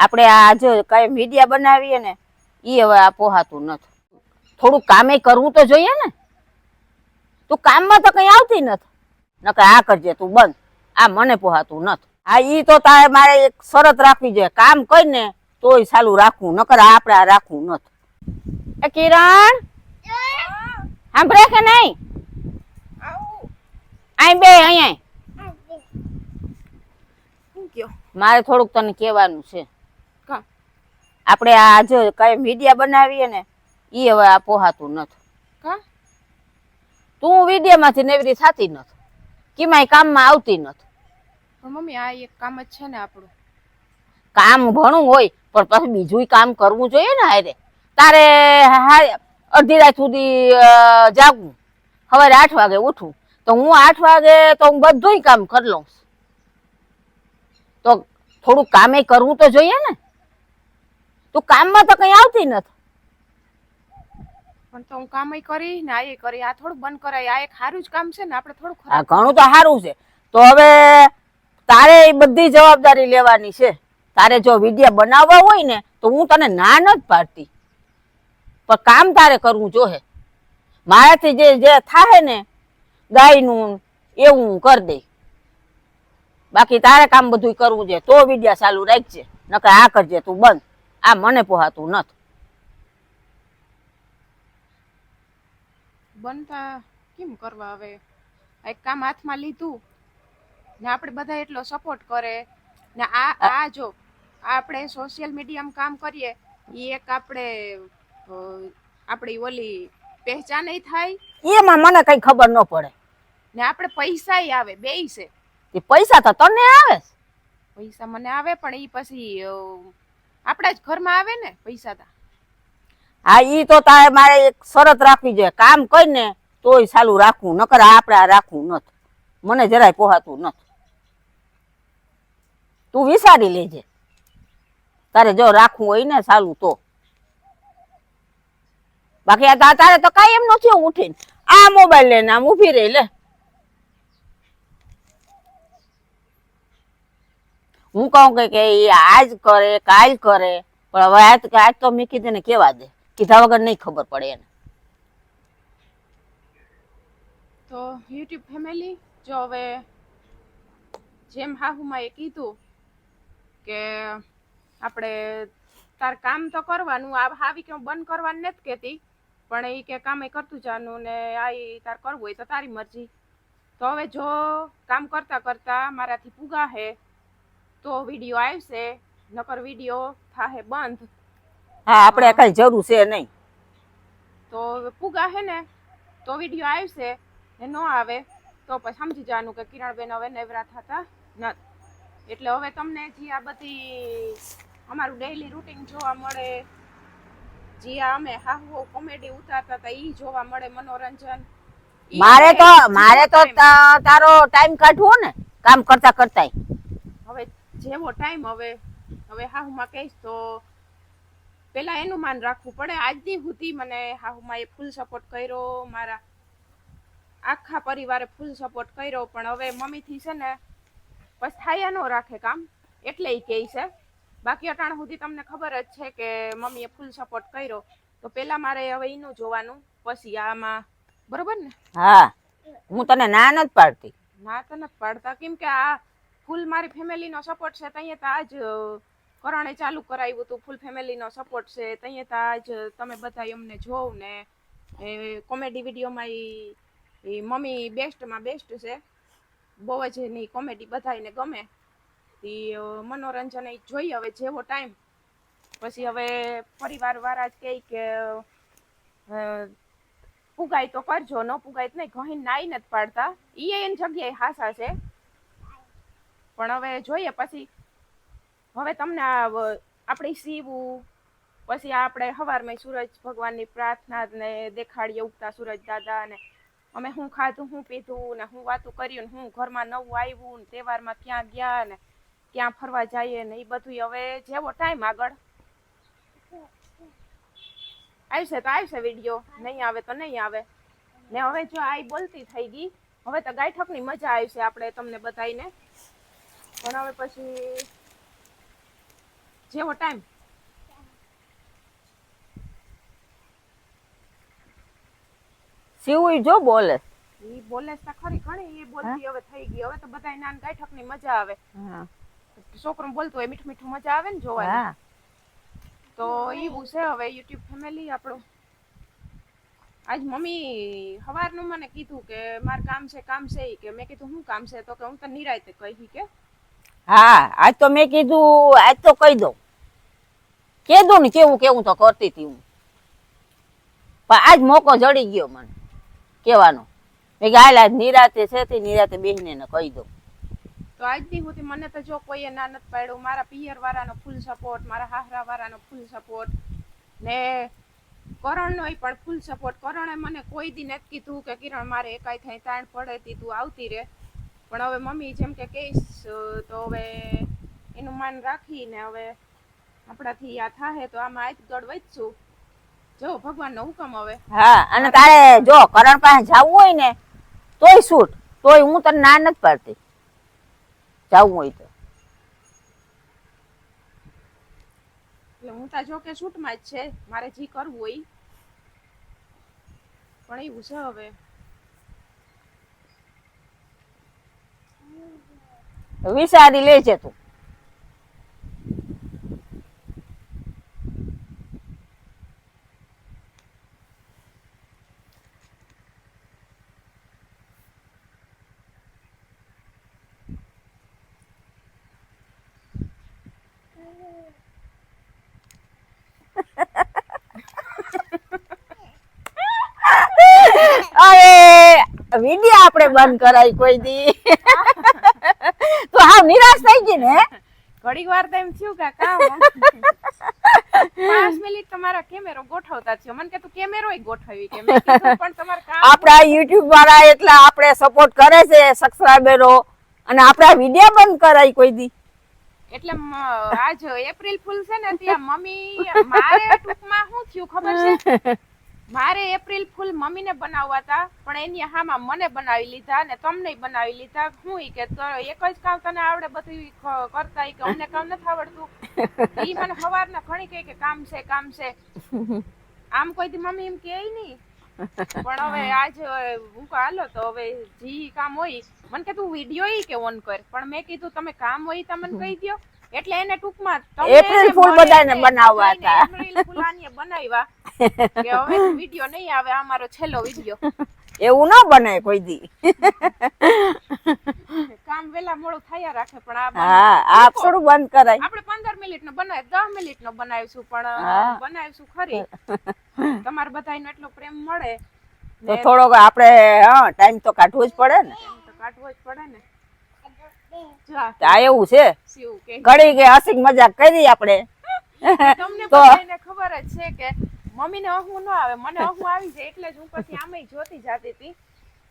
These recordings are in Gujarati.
આપણે આ જો કઈ મીડિયા બનાવીએ ને એ હવે આ પોહાતું નથી. થોડું કામે કરવું તો જોઈએ ને. તું કામમાં તો કઈ આવતી નથી. નકર આ કરજે તું બંધ. આ મને પોહાતું નથી. હા એ તો તારે મારે એક શરત રાખવી જોઈએ. કામ કરીને તોય સાલું રાખવું નકર આપણે આ રાખવું નથી. એ કિરણ? સાંભળે કે નહીં? અહીં બે અહીંયા મારે થોડુંક તને કહેવાનું છે. આપણે આ જો કઈ મીડિયા બનાવીએ ને એ હવે આ પોહાતું નથી. તું વિડીયામાંથી નેવરી થતી નથી. કિમાય કામમાં આવતી નથી. મમ્મી આ એક કામ જ છે ને આપણું. કામ ઘણું હોય પણ પછી બીજું કામ કરવું જોઈએ ને હારે. તારે અડધી રાત સુધી જાગવું. સવારે આઠ વાગે ઉઠવું. તો હું આઠ વાગે તો હું બધુંય કામ કરી લઉં તો થોડું કામે કરવું તો જોઈએ ને. તું કામમાં તો કઈ આવતી નથી. પણ તો હું કામ કરી ને આ કરી. આ થોડું બંધ કરાય. આ એક સારું જ કામ છે ને આપણે થોડું આ ઘણું તો સારું છે. તો હવે તારે એ બધી જવાબદારી લેવાની છે. તારે જો વીડિયો બનાવવા હોય ને તો હું તને ના નથી પાડતી. પણ કામ તારે કરવું જોહે. મારાથી જે જે થાય ને ગાયનું એવું હું કરી દઈ. બાકી તારે કામ બધું કરવું છે. તો વિડીયા ચાલુ રાખજે. નકર આ કરજે તું બંધ. આ મને પોહાતું નથી બનતા કેમ કરવા હવે? એક કામ હાથમાં લીધું ને આપણે બધા એટલો સપોર્ટ કરે ને આ આ જો આપણે સોશિયલ મીડિયામાં કામ કરીએ એ એક આપણે આપણી ઓલી પહેચાન થાય. એમાં મને કઈ ખબર ન પડે. ને આપણે પૈસા આવે બેય છે. પૈસા તો તને આવે પૈસા મને આવે પણ એ પછી આપણા જ ઘરમાં આવે ને પૈસા તા. હા, ઈ તો તારે મારે એક શરત રાખવી જોઈએ. કામ કરીને તોય સાલું રાખવું, નકર આપણે આ રાખવું નથી. મને જરાય પોહાતું નથી. તું વિચારી લેજે. તારે જો રાખવું હોય ને સાલું તો. બાકી આ તારે તો કાંઈ એમ નથી ઉઠીને. આ મોબાઈલ લઈને આમ ઊભી રહી લે. હું કહું કે કે એ આજ કરે, કાલ કરે. પણ હવે આજ આજ તો મેં કીધું ને કેવા દે? કીધા વગર નહીં ખબર પડે એને. તો યુટ્યુબ ફેમિલી, જો હવે જેમ હાહુમાં એ કીધું કે આપણે તાર કામ તો કરવાનું, આ આવી કે બંધ કરવાનું નથી કહેતી, પણ એ કે કામે કરતું જાનું ને આ તાર કરવું હોય તો તારી મરજી. તો હવે જો કામ કરતા કરતા મારાથી પૂગા હે તો વીડિયો આવશે. નકર વીડિયો થાહે બંધ. હા આપણે કઈ જરૂર છે નહીં. તો પૂગા હે ને તો વીડિયો આવશે. ને ન આવે તો પછી સમજી જવાનું કે કિરણબેન હવે નેવરા થતા નથી એટલે હવે તમને જે આ બધી અમારું ડેઈલી રૂટીન જોવા મળે જે અમે હાહુ કોમેડી ઉતારતા હતા ઈ જોવા મળે મનોરંજન. મારે તો મારે તો તારો ટાઈમ કાઢવો ને કામ કરતા કરતાય. હવે જેવો ટાઈમ હવે હવે હાહુમાં કહીશ તો પેલા એનું માન રાખવું પડે. આજની સુધી મને હાહુમાં એ ફૂલ સપોર્ટ કર્યો મારા આખા પરિવારે ફૂલ સપોર્ટ કર્યો પણ હવે મમ્મીથી છે ને બસ થાય ન રાખે કામ. એટલે એ કહે છે. બાકી અટાણ સુધી તમને ખબર જ છે કે મમ્મીએ ફૂલ સપોર્ટ કર્યો. તો પેલા મારે હવે એનું જોવાનું. પછી આમાં બરોબર ને? હા હું તને ના નથી પાડતી. ના તો નથી પાડતા. કેમ કે આ ફૂલ મારી ફેમિલીનો સપોર્ટ છે, તઈએ તો જ કરણે ચાલુ કરાવ્યું હતું. ફૂલ ફેમિલીનો સપોર્ટ છે, તઈએ તો જ તમે બધા અમને જોવ ને, એ કોમેડી વિડીયોમાં એ મમ્મી બેસ્ટમાં બેસ્ટ છે. બહુ જ એની કોમેડી બધાને ગમે. ઈ મનોરંજન એ જોઈએ હવે જેવો ટાઈમ પછી હવે પરિવાર વાળા જ કહે કે પુગાય તો કરજો, ન પુગાય તો નહીં, ઘણી નાઈ નથી પાડતા. એ એની જગ્યાએ હાસા છે. પણ હવે જોઈએ, પછી હવે તમને આ આપણે સીવું પછી આપણે સવારમાં સૂરજ ભગવાનની પ્રાર્થના ને દેખાડીએ ઉગતા સૂરજ દાદા ને અમે શું ખાધું, શું પીધું ને શું વાતું કર્યું ને હું ઘરમાં નવું આવ્યું ને તહેવારમાં ક્યાં ગયા ને ક્યાં ફરવા જઈએ ને એ બધું હવે જેવો ટાઈમ આગળ. આવશે તો આવશે વીડિયો, નહીં આવે તો નહીં આવે. ને હવે જો આ બોલતી થઈ ગઈ, હવે તો ગાયઠકની મજા આવશે આપણે તમને બતાવીને પણ હવે પછી જેવો ટાઈમ શિવ જો બોલે. ઈ બોલે તો ખરી ઘણી એ બોલતી હવે થઈ ગઈ. હવે તો બધા નાન ગાંઠકની મજા આવે. છોકરો બોલતો હોય મીઠું મીઠું મજા આવે ને જોવાની. તો એવું છે હવે યુટ્યુબ ફેમિલી આપણું. આજ મમ્મી સવારનું મને કીધું કે મારે કામ છે કામ છે કે. મેં કીધું શું કામ છે? તો કે હું તને નિરાયતે કહી કે હા, આજ તો મેં કીધું, આજ તો કહી દઉં. કીધું ને કેવું કેવું તો કરતી હતી હું. પણ આજ મોકો જડી ગયો મને કેવાનો મેં હાલ, આજ નિરાતે છે તે, નિરાતે બેહીને કહી દઉં. તો આજ દી સુધી મને તો જો કોઈએ ના નથી પાડ્યું, મારા પિયર વાળાનો ફૂલ સપોર્ટ મારા હાહરા વાળાનો ફૂલ સપોર્ટ ને કરણનો પણ ફૂલ સપોર્ટ કરણે મને કોઈ દી નથી કીધું કે કિરણ મારે એકાઈ થઈ તાણ પડે તી, તું આવતી રે. પણ હવે મમ્મી જેમ કે કહીશ તો હવે એનું માન રાખીને હવે આપણાથી આ થાહે તો આમાં આજ ગળ વધશું. જો ભગવાનનો હુકમ હવે. હા અને તારે જો કરણ પાસે જવું હોય ને તોય શૂટ તોય હું તને ના નથી પાડતી. જવું હોય તો. એટલે હું તા જો કે શૂટમાં જ છે. મારે જે કરવું હોય પણ એવું છે હવે. વિચારી લેજે તું. અરે વિડિયો આપણે બંધ કરાય કોઈ દી. તો હાવ નિરાશ થઈ ગઈ ને? ઘડીક વાર તો એમ થયું કે કામ પાંચ મિનિટ તમારા કેમેરો ગોઠવતા થયો. મને કે તું કેમેરો ગોઠવી કે પણ તમારે કામ આપણા યુટ્યુબ વાળા એટલા આપણે સપોર્ટ કરે છે સબસ્ક્રાઇબરો અને આપણા વિડિયો બંધ કરાય કોઈ દી. એટલે આજ એપ્રિલ ફૂલ છે ને ત્યાં મમ્મી મારે ટૂંકમાં શું થયું ખબર છે? મારે એપ્રિલ ફૂલ મમ્મીને બનાવવા હતા પણ એની હામાં મને બનાવી લીધા ને તમને બનાવી લીધા. હું ઈ કે એક જ કામ તને આવડે બધું કરતા ઈ કે અમને કામ નથી આવડતું. ઈ મને સવારના ઘણી કહે કે કામ છે કામ છે. આમ કોઈ દી મમ્મી એમ કે નહીં પણ હવે આજ હું હાલો તો હવે જી કામ હોય મને કે તું વીડિયો ઈ કે ઓન કર. પણ મેં કીધું તમે કામ હોય તમે મને કહી દો એટલે એને ટૂંકમાં એપ્રિલ ફૂલ બધાને બનાવવા હતા. એપ્રિલ ફૂલ આની બનાવ્યા. કે હવે વિડિયો નહીં આવે આ મારો છેલ્લો વિડિયો. એવું ન બને કોઈ દી. કામ વેલા મોડું થયા રાખે પણ આ હા આ થોડું બંધ કરાય. આપણે પંદર મિનિટ નો બનાય 10 મિનિટ નો બનાવીશું પણ બનાવીશું ખરી. તમારે બધાયનો એટલો પ્રેમ મળે તો થોડો આપણે હા ટાઈમ તો કાઢવો જ પડે ને. તો કાઢવો જ પડે ને. આ એવું છે? ઘડી કે. હસી મજાક કરી આપણે. તમને ખબર જ છે કે મમ્મીને અહું ન આવે. મને અહું આવી જાય એટલે જ હું પછી આમેય જોતી જાતી હતી.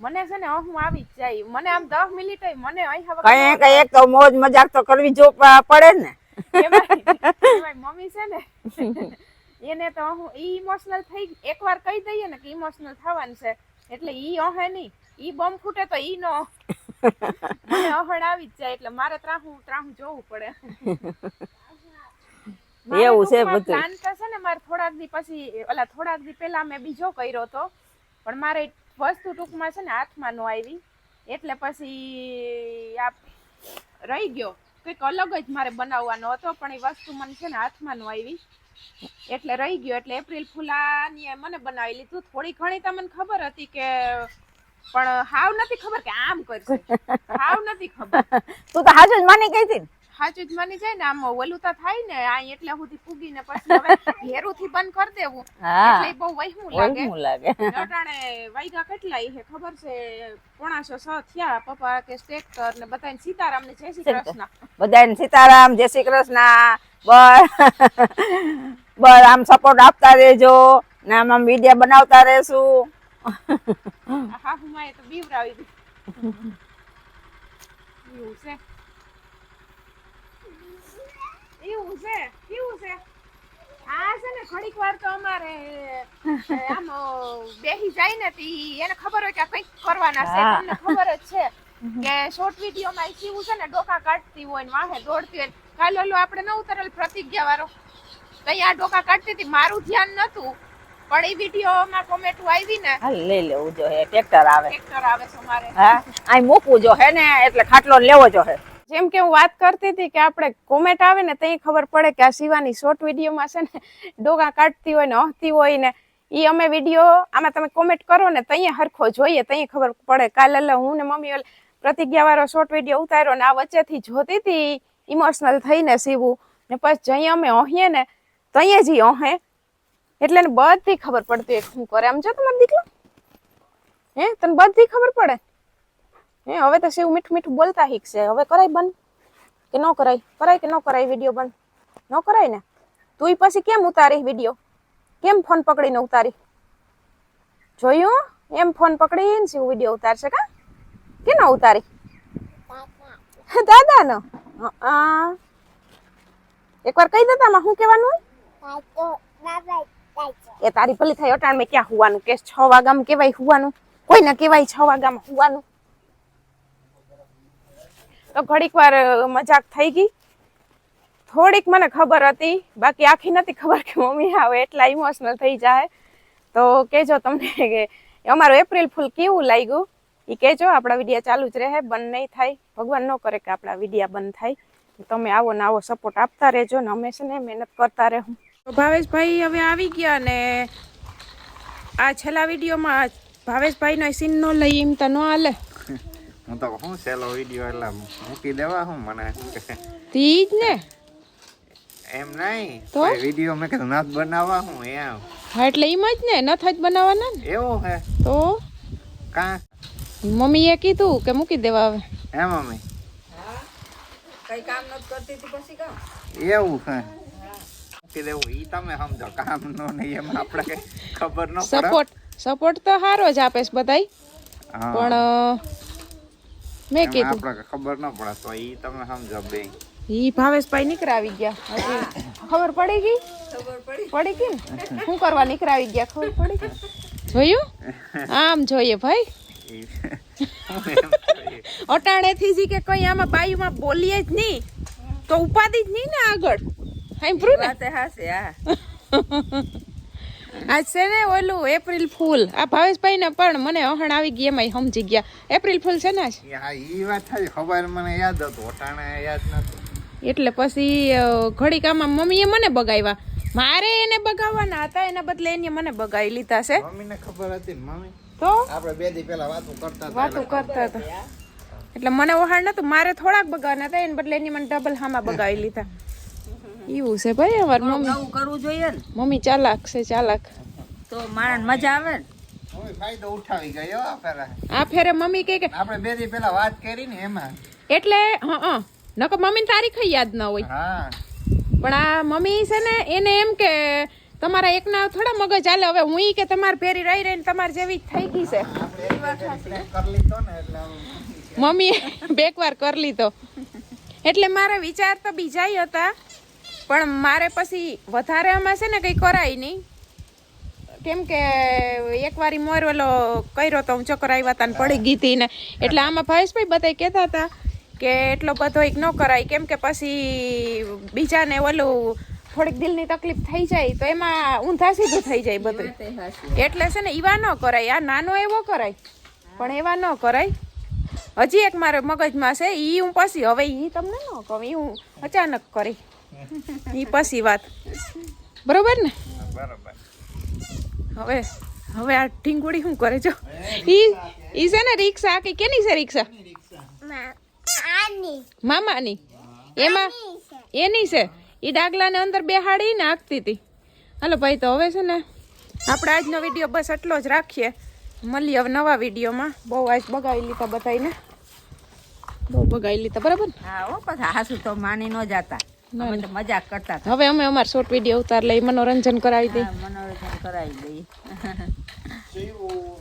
મને છે ને અહું આવી જ જાય. મને આમ દસ મિનિટ મને અહીં કઈ કઈ એક તો મોજ મજાક તો કરવી જો પડે ને. મમ્મી છે ને એને તો હું ઈ ઇમોશનલ થઈ એકવાર કહી દઈએ ને કે ઇમોશનલ થવાનું છે એટલે ઈ અહે નહીં ઈ બમ ફૂટે તો ઈ નો મને અહણ આવી જ જાય એટલે મારે ત્રાહું ત્રાહું જોવું પડે. એવું છે બધું. પ્લાન તો છે ને મારે થોડાક દી પછી ઓલા થોડાક દી પહેલા મેં બીજો કર્યો તો પણ મારે વસ્તુ ટૂંકમાં છે ને હાથમાં નો આવી. એટલે પછી આ રહી ગયો. કંઈક અલગ જ મારે બનાવવાનો હતો પણ એ વસ્તુ મને છે ને હાથમાં નો આવી. એટલે રહી ગયો. એટલે એપ્રિલ ફૂલાની મને બનાવી લીધું. થોડી ઘણી તમને ખબર હતી કે પણ હાવ નથી ખબર કે આમ કરશે. હાવ નથી ખબર. તું તો હાજુ જ માની ગઈ હતી સાચું જ માની જાય ને આમ ઓલું તો થાય ને આ એટલે સુધી પૂગીને પછી હવે ઘેરુથી બંધ કરી દેવું. એટલે બહુ વહેમું લાગે. લાગે. અટાણે વાયગા કેટલા ઈ ખબર છે? પોણાસો છ થયા. પપ્પા કે સ્ટેક્ટર ને બધાને સીતારામ ને જય શ્રી કૃષ્ણ. બધાને સીતારામ જય શ્રી કૃષ્ણ. બસ. બસ આમ સપોર્ટ આપતા રહેજો. ને આમ આમ વીડિયો બનાવતા રહેશું. હા હું તો બીવરાવી દીધું એવું છે. એવું છે? કેવું છે? આ છે ને ઘડીક વાર તો અમારે આમ બેહી જાય ને તી એને ખબર હોય કે આ કંઈક કરવાના છે. તમને ખબર જ છે કે શોર્ટ વીડિયો માં કેવું છે ને ડોકા કાઢતી હોય ને વાહે દોડતી હોય કાલ ઓલો આપણે ન ઉતરેલ પ્રતિજ્ઞા વાળો. તઈ આ ડોકા કાઢતી હતી મારું ધ્યાન નતું. પણ એ વિડીયોમાં કોમેન્ટ આવી ને લઈ લેવું જોઈએ. ટ્રેક્ટર આવે. ટ્રેક્ટર આવે છે મારે. હા અહીં મૂકવું જો હે ને એટલે ખાટલો લેવો જો હે. જેમ કે હું વાત કરતી હતી કે આપણે કોમેન્ટ આવે ને તઈ ખબર પડે કે આ શિવાની શોર્ટ વિડીયોમાં છે ને ડોગા કાઢતી હોય ને હસતી હોય ને એ અમે વીડિયો આમાં તમે કોમેન્ટ કરો ને તઈ હરખો જોઈએ તઈ ખબર પડે. કાલે હું ને મમ્મી ઓલ પ્રતિજ્ઞાવાળો શોર્ટ વીડિયો ઉતાર્યો ને આ વચ્ચેથી જોતી હતી ઇમોશનલ થઈને સીવું ને પછી જઈ અમે હહીએ ને તઈએ જ ઈ હે એટલે ને બધી ખબર પડતી હોય. શું કરે? આમ જો તમારો દીકરો? હે? તને બધી ખબર પડે? હે હવે તો શિવ મીઠું મીઠું બોલતા શીખશે. હવે કરાય બંધ? કે ન કરાય? કરાય કે ન કરાય વીડિયો બંધ? ન કરાય ને? તું પછી કેમ ઉતારી વીડિયો? કેમ ફોન પકડીને ઉતારી? જોયું? એમ ફોન પકડીને શિવ વીડિયો ઉતારશે કા? કે ન ઉતારી? દાદા. નો એકવાર કહી દેતા માં શું કહેવાનું? એ તારી ભલી થાય અટાણ મેં ક્યાં હોવાનું? કે છ વાગામાં કેવાય હોવાનું? કોઈ ના કેવાય છ વાગામાં હુવાનું? તો ઘડીક વાર મજાક થઈ ગઈ. થોડીક મને ખબર હતી. બાકી આખી નથી ખબર કે મમ્મી આવે એટલા ઇમોશનલ થઈ જાય. તો કહેજો તમને કે અમારું એપ્રિલ ફૂલ કેવું લાગ્યું? એ કહેજો આપણા વિડીયા ચાલુ જ રહે, બંધ નહીં થાય. ભગવાન ન કરે કે આપણા વિડીયા બંધ થાય. તમે આવો ને આવો સપોર્ટ આપતા રહેજો ને છે ને મહેનત કરતા રહેવું ભાવેશભાઈ હવે આવી ગયા ને આ છેલ્લા વિડીયોમાં ભાવેશભાઈનો સીન ન લઈ એમ તો ન હાલે. હું તો હું સેલો વીડિયો એટલે મૂકી દેવા હું મને. તી જ ને. એમ નહીં તો? વીડિયો મેં કીધું નાથ બનાવવા હું એમ. હા એટલે એમ જ ને ન જ બનાવવાના ને. એવું હે. તો? કા? મમ્મીએ કીધું કે મૂકી દેવા હવે. હે મમ્મી? કઈ કામ નથી કરતી તી પછી કામ એવું હે. મૂકી દેવું ઈ તમે સમજો કામ નો નહીં એમ આપણે કઈ ખબર ન પડે. સપોર્ટ સપોર્ટ તો સારો જ આપે છે બધાય. પણ મેં કીધું. આપણે ખબર ન પડે તો ઈ તમે સમજો બે ઈ ભાવેશભાઈ નીકળાવી ગયા. હજી ખબર પડી ગઈ? ખબર પડી. પડી ગઈ ને? શું કરવા નીકળાવી ગયા? ખબર પડી ગઈ? જોયું? આમ જોઈએ ભાઈ. અટાણે થી અટાણેથી જી કે કઈ આમાં બાયુમાં બોલીએ જ નહીં તો ઉપાધિ જ નહીં ને આગળ. સાંભળ્યું ને? હાસે હા. આજ છે ને ઓલું એપ્રિલ ફૂલ. આ ભાવેશભાઈ ને પણ મને અહણ આવી ગઈ એમાં સમજી ગયા. એપ્રિલ ફૂલ છે ને હા ઈ વાત થાય ખબર મને યાદ હતું ઓટાણે યાદ નતું એટલે પછી ઘડીક આમાં મમ્મીએ મને બગાવ્યા મારે એને બગાવવાના હતા એના બદલે એને મને બગાવી લીધા છે. મમ્મીને ખબર હતી મમ્મી? તો? આપણે બે દી પહેલા વાતો કરતા વાતો કરતા હતા. એટલે મને ઓહાણ નતું મારે થોડાક બગાવવાના હતા એને બદલે એની મને ડબલ હામાં બગાવી લીધા. એવું છે ભાઈ અમાર મમ્મી. નવું કરવું જોઈએ ને. મમ્મી ચાલાક છે ચાલાક. તો માણસ મજા આવે ને? મમ્મી ફાયદો ઉઠાવી ગયો આ ફેરા. આ ફેરે મમ્મી કે આપણે બે દી પેલા વાત કરી ને એમાં. એટલે હા નકર મમ્મીને તારીખ યાદ ન હોય. હા. પણ આ મમ્મી છે ને એને એમ કે તમારા એકના થોડા મગજ હાલે. હવે હું ઈ કે તમારે ભેરી રહી રહીને તમારે જેવી થઈ ગઈ છે. મમ્મી કરી લીધો ને એટલે આમ મમ્મીએ બેક વાર કરી લીધો. એટલે મારા વિચાર તો બીજા હતા. પણ મારે પછી વધારે આમાં છે ને કંઈ કરાય નહીં. કેમ કે એક વાર મોર ઓલો કર્યો તો હું ચક્કર આવ્યા હતા ને પડી ગઈ હતી ને. એટલે આમાં ભાવેશભાઈ બધા કહેતા હતા કે એટલો બધો એક ન કરાય. કેમ કે પછી બીજાને ઓલું થોડીક દિલની તકલીફ થઈ જાય તો એમાં ઊંધા સીધું થઈ જાય બધું. એટલે છે ને એવા ન કરાય. આ નાનો એવો કરાય. પણ એવા ન કરાય. હજી એક મારે મગજમાં છે એ હું પછી હવે એ તમને ન કહું એ હું અચાનક કરી. ઈ પછી વાત. બરોબર ને? બરોબર. હવે હવે આ ઢીંગુડી શું કરે જો ઈ ઈ છે ને રિક્ષા કે કેની છે રિક્ષા? મામાની. એમાં એની છે. ઈ ડાગલાને અંદર બેહાડી નાખતી હતી હાલો ભાઈ તો હવે છે ને આપણે આજનો વીડિયો બસ એટલો જ રાખીએ. મળીએ હવે નવા વિડીયોમાં. બહુ આજ બગાવી લીધા બધાને બહુ બગાવી લીધા બરાબર હા હો પછી હાસુ તો માની ન જાતા. મજાક કરતા હવે અમે અમાર શોર્ટ વીડિયો ઉતાર લઈ મનોરંજન કરાવી દઈએ મનોરંજન કરાવી દઈએ